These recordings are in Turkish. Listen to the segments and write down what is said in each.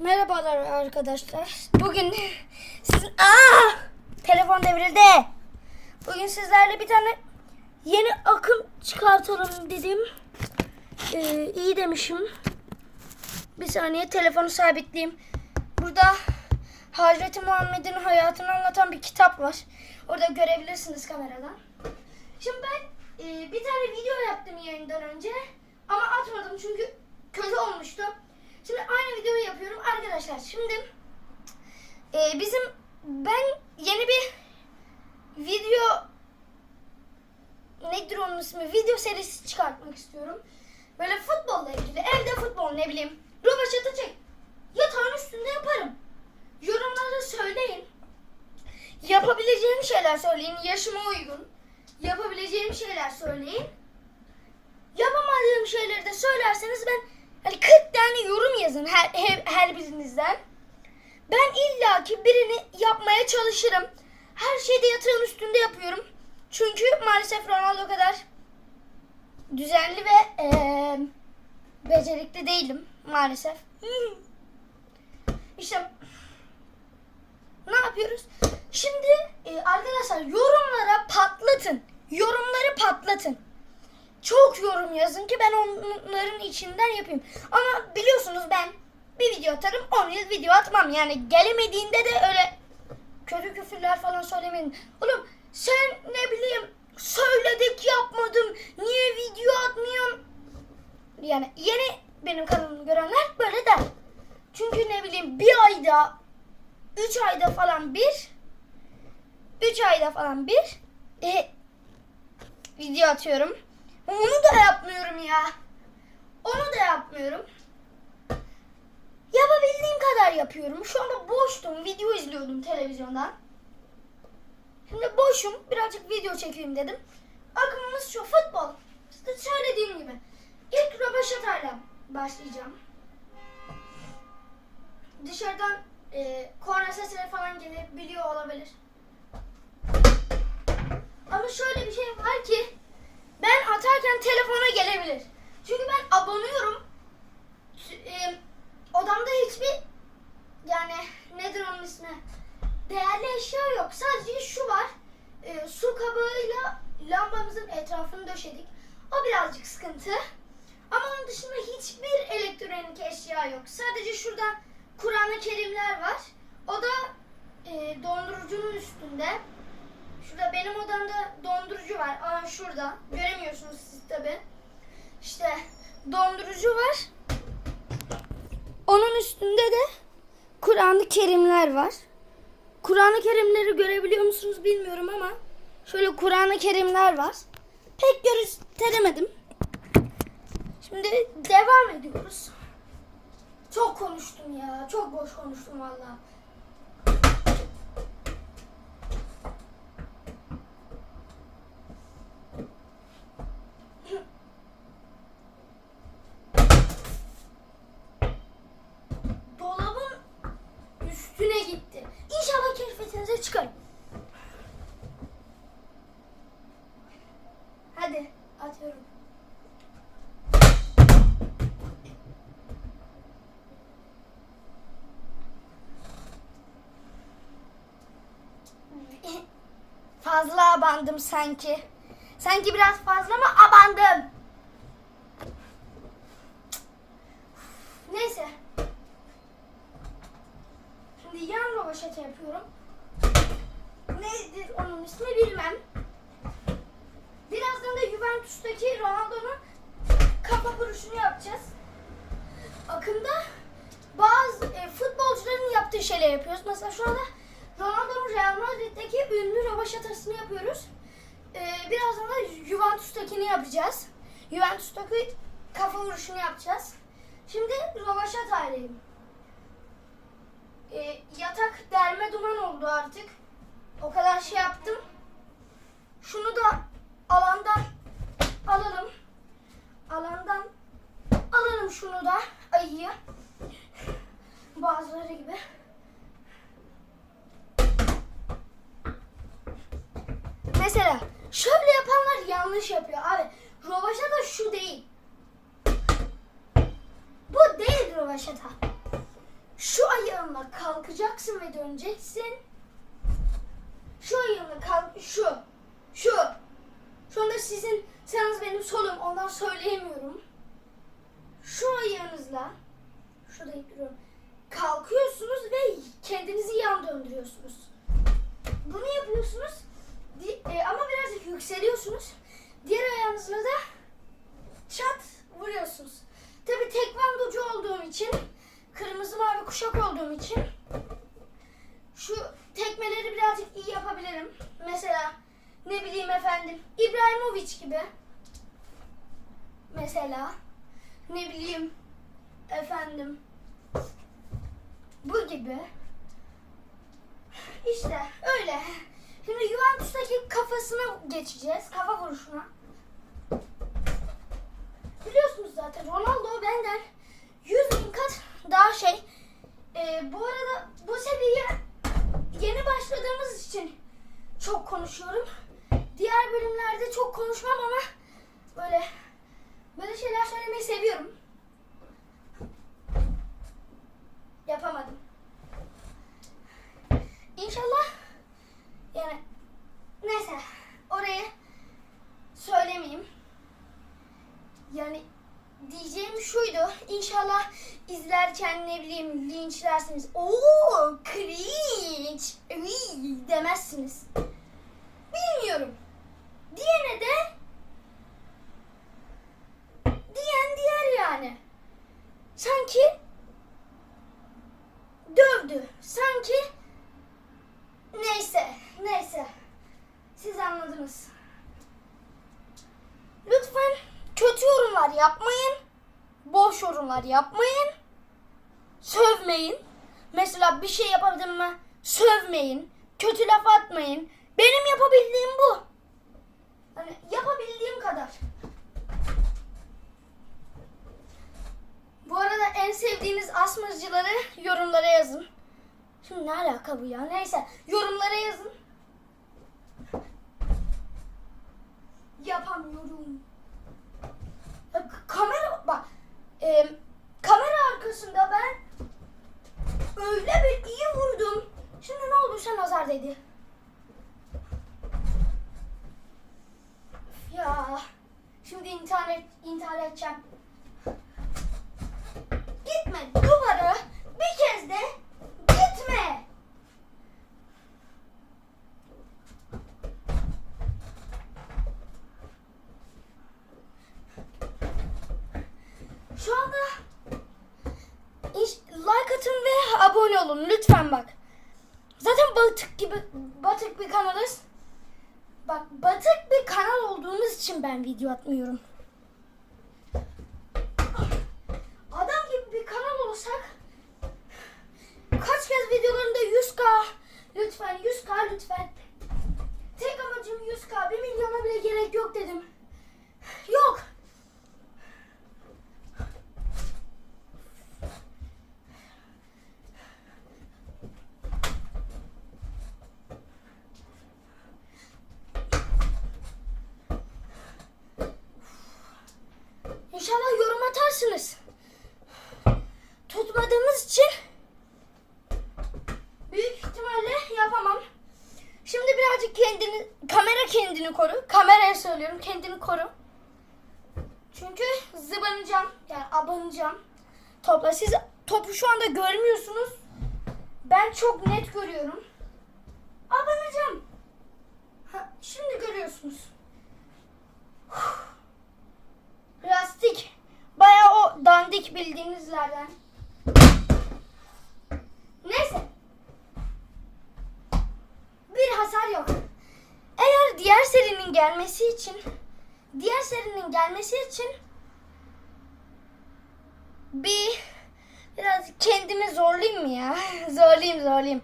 Merhabalar arkadaşlar. Bugün siz Aa! Telefon devrildi. Bugün sizlerle bir tane yeni akım çıkartalım dedim. Ee, iyi demişim. Bir saniye telefonu sabitleyeyim. Burada Hazreti Muhammed'in hayatını anlatan bir kitap var. Orada görebilirsiniz kameradan. Şimdi ben e, bir tane video yaptım yayından önce. Ama atmadım çünkü kötü olmuştu. Şimdi aynı videoyu yapıyorum arkadaşlar. Şimdi e, bizim ben yeni bir video nedir onun ismi? Video serisi çıkartmak istiyorum. Böyle futbolla ilgili. Evde futbol ne bileyim. Rövaşata çek. Yatağın üstünde yaparım. Yorumlarda söyleyin. Yapabileceğim şeyler söyleyin. Yaşıma uygun. Yapabileceğim şeyler söyleyin. Yapamadığım şeyleri de söylerseniz ben hani 40 tane yorum yazın her, her, her birinizden. Ben illaki birini yapmaya çalışırım. Her şeyde yatağın üstünde yapıyorum. Çünkü maalesef Ronaldo kadar düzenli ve eee, becerikli değilim maalesef. İşte ne yapıyoruz? Şimdi e, arkadaşlar yorumlara patlatın. Yorumları patlatın. Çok yorum yazın ki ben onların içinden yapayım. Ama biliyorsunuz ben bir video atarım 10 yıl video atmam. Yani gelemediğinde de öyle kötü küfürler falan söylemeyin. Oğlum sen ne bileyim söyledik yapmadım. Niye video atmıyorsun? Yani yeni benim kanalımı görenler böyle der. Çünkü ne bileyim bir ayda 3 ayda falan bir 3 ayda falan bir e, video atıyorum. Onu da yapmıyorum ya. Onu da yapmıyorum. Yapabildiğim kadar yapıyorum. Şu anda boştum. Video izliyordum televizyondan. Şimdi boşum. Birazcık video çekeyim dedim. Akımımız şu futbol. İşte söylediğim gibi. İlk röbaşatayla başlayacağım. Dışarıdan e, korna sesleri falan gelebiliyor olabilir. Ama şöyle bir şey var ki ben atarken telefona gelebilir. Çünkü ben abanıyorum. E, odamda hiçbir yani nedir onun ismi? Değerli eşya yok. Sadece şu var. E, su kabığıyla lambamızın etrafını döşedik. O birazcık sıkıntı. Ama onun dışında hiçbir elektronik eşya yok. Sadece şurada Kur'an-ı Kerimler var. O da e, dondurucunun üstünde. Şurada benim odamda dondurucu var. Aa şurada. Göremiyorsunuz siz tabi. İşte dondurucu var. Onun üstünde de Kur'an-ı Kerimler var. Kur'an-ı Kerimleri görebiliyor musunuz bilmiyorum ama şöyle Kur'an-ı Kerimler var. Pek gösteremedim. Şimdi devam ediyoruz. Çok konuştum ya. Çok boş konuştum valla. Dolabın üstüne gitti. İnşallah keşfetinize çıkarım. Hadi atıyorum. Fazla abandım sanki. Sanki biraz fazla mı abandım? Neyse. Şimdi yan rovaşata yapıyorum. Nedir onun ismi bilmem. Birazdan da Juventus'taki Ronaldo'nun vuruşunu yapacağız. Akımda bazı e, futbolcuların yaptığı şeyler yapıyoruz. Mesela şu anda Ronaldo'nun Real Madrid'deki ünlü rövaşatasını yapıyoruz. E, birazdan da Juventus'takini yapacağız. Juventus'taki kafa vuruşunu yapacağız. Şimdi rövaşataylayım. E, yatak derme duman oldu artık. O kadar şey yaptım. Şunu da alandan alalım. Alandan alalım şunu da ayıyı. Bazıları gibi. Mesela şöyle yapanlar yanlış yapıyor abi. Rovaşa da şu değil. Bu değil rovaşata. Şu ayağınla kalkacaksın ve döneceksin. Şu ayağınla kalk şu. Şu. Şu anda sizin sağınız benim solum. Ondan söyleyemiyorum. Ayağınızla şurada duruyorum. Kalkıyorsunuz ve kendinizi yan döndürüyorsunuz. Bunu yapıyorsunuz. E, ama birazcık yükseliyorsunuz. Diğer ayağınızla da çat vuruyorsunuz. Tabi tekvandocu olduğum için, kırmızı mavi kuşak olduğum için şu tekmeleri birazcık iyi yapabilirim. Mesela ne bileyim efendim İbrahimovic gibi. Mesela ne bileyim efendim bu gibi. İşte öyle. Şimdi Juventus'taki kafasına geçeceğiz. Kafa vuruşuna. Biliyorsunuz zaten Ronaldo benden 100 bin kat daha şey. Ee, bu arada bu seviyeye yeni başladığımız için çok konuşuyorum. Diğer bölümlerde çok konuşmam ama böyle böyle şeyler söylemeyi seviyorum. Yapamadım. İnşallah yani neyse orayı söylemeyeyim. Yani diyeceğim şuydu. İnşallah izlerken ne bileyim linçlersiniz. Oo cringe Iy, demezsiniz. Bilmiyorum. Diyene de diyen diğer yani. Sanki dövdü. Sanki neyse neyse. Siz anladınız. Lütfen kötü yorumlar yapmayın. Boş yorumlar yapmayın. Sövmeyin. Mesela bir şey yapabildim mi? Sövmeyin. Kötü laf atmayın. Benim yapabildiğim bu. Hani yapabildiğim kadar. Bu arada en sevdiğiniz asmacıları yorumlara yazın. Şimdi ne alaka bu ya? Neyse yorumlara yazın. Yapamıyorum. Kamera bak e, kamera arkasında ben öyle bir iyi vurdum. Şimdi ne olduysa nazar dedi. Ya şimdi internet intihar edeceğim. Gitme duvara bir kez de gitme. Şu anda like atın ve abone olun lütfen bak. Zaten batık gibi batık bir kanalız. Bak batık bir kanal olduğumuz için ben video atmıyorum. Adam gibi bir kanal olsak kaç kez videolarında 100k lütfen 100k lütfen. Tek amacım 100k 1 milyona bile gerek yok dedim. Yok. İnşallah atarsınız. Tutmadığımız için büyük ihtimalle yapamam. Şimdi birazcık kendini, kamera kendini koru. Kameraya söylüyorum kendini koru. Çünkü zıbanacağım. Yani abanacağım. Topla. Siz topu şu anda görmüyorsunuz. Ben çok net görüyorum. Abanacağım. Ha, şimdi görüyorsunuz. Plastik. Baya o dandik bildiğinizlerden. Neyse. Bir hasar yok. Eğer diğer serinin gelmesi için diğer serinin gelmesi için bir biraz kendimi zorlayayım mı ya? zorlayayım zorlayayım.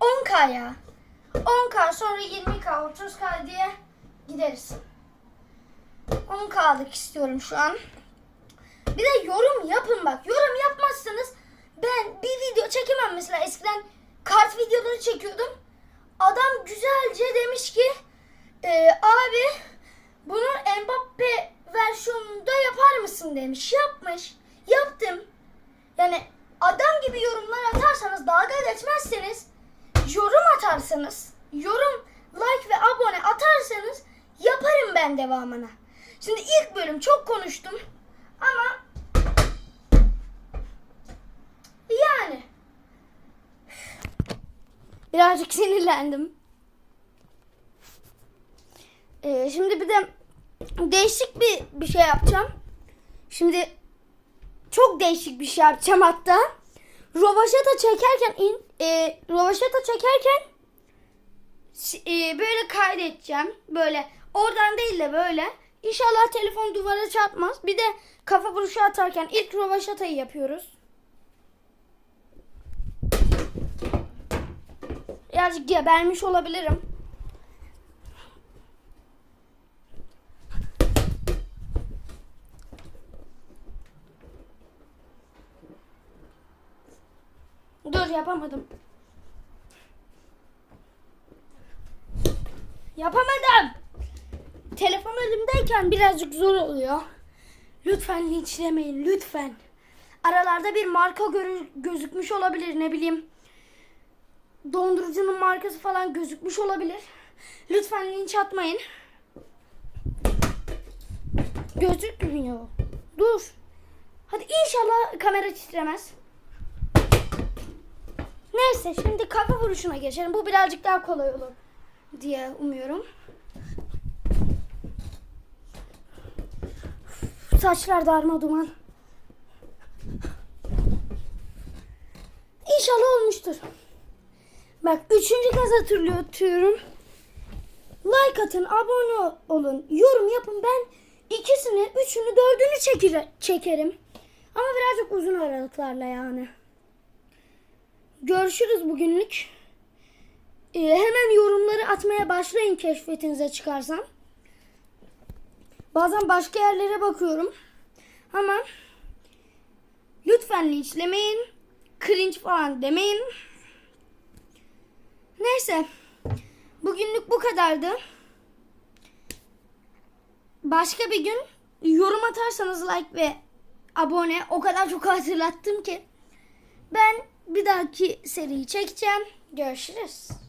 10k ya. 10k sonra 20k 30k diye gideriz. 10k'lık istiyorum şu an. Bir de yorum yapın bak. Yorum yapmazsanız ben bir video çekemem mesela eskiden kart videoları çekiyordum. Adam güzelce demiş ki "Ee, abi bunu Mbappe versiyonunda yapar mısın demiş. Yapmış. Yaptım. Yani gibi yorumlar atarsanız, dalga geçmezseniz, yorum atarsanız, yorum, like ve abone atarsanız yaparım ben devamını. Şimdi ilk bölüm çok konuştum ama yani birazcık sinirlendim. Ee, şimdi bir de değişik bir bir şey yapacağım. Şimdi çok değişik bir şey yapacağım hatta. Rovaşata çekerken in, e, rovaşata çekerken e, böyle kaydedeceğim. Böyle oradan değil de böyle. İnşallah telefon duvara çarpmaz. Bir de kafa vuruşu atarken ilk rovaşatayı yapıyoruz. Birazcık gebermiş olabilirim. Dur yapamadım. Yapamadım. Telefon elimdeyken birazcık zor oluyor. Lütfen linçlemeyin lütfen. Aralarda bir marka gözükmüş olabilir ne bileyim. Dondurucunun markası falan gözükmüş olabilir. Lütfen linç atmayın. Gözükmüyor. Dur. Hadi inşallah kamera titremez. Neyse şimdi kafa vuruşuna geçelim. Bu birazcık daha kolay olur diye umuyorum. Saçlar darma duman. İnşallah olmuştur. Bak üçüncü kez hatırlatıyorum. Like atın, abone olun, yorum yapın. Ben ikisini, üçünü, dördünü çekir, çekerim. Ama birazcık uzun aralıklarla yani. Görüşürüz bugünlük. Ee, hemen yorumları atmaya başlayın keşfetinize çıkarsam. Bazen başka yerlere bakıyorum. Ama lütfen linçlemeyin. Cringe falan demeyin. Neyse. Bugünlük bu kadardı. Başka bir gün yorum atarsanız like ve abone o kadar çok hatırlattım ki. Ben bir dahaki seriyi çekeceğim. Görüşürüz.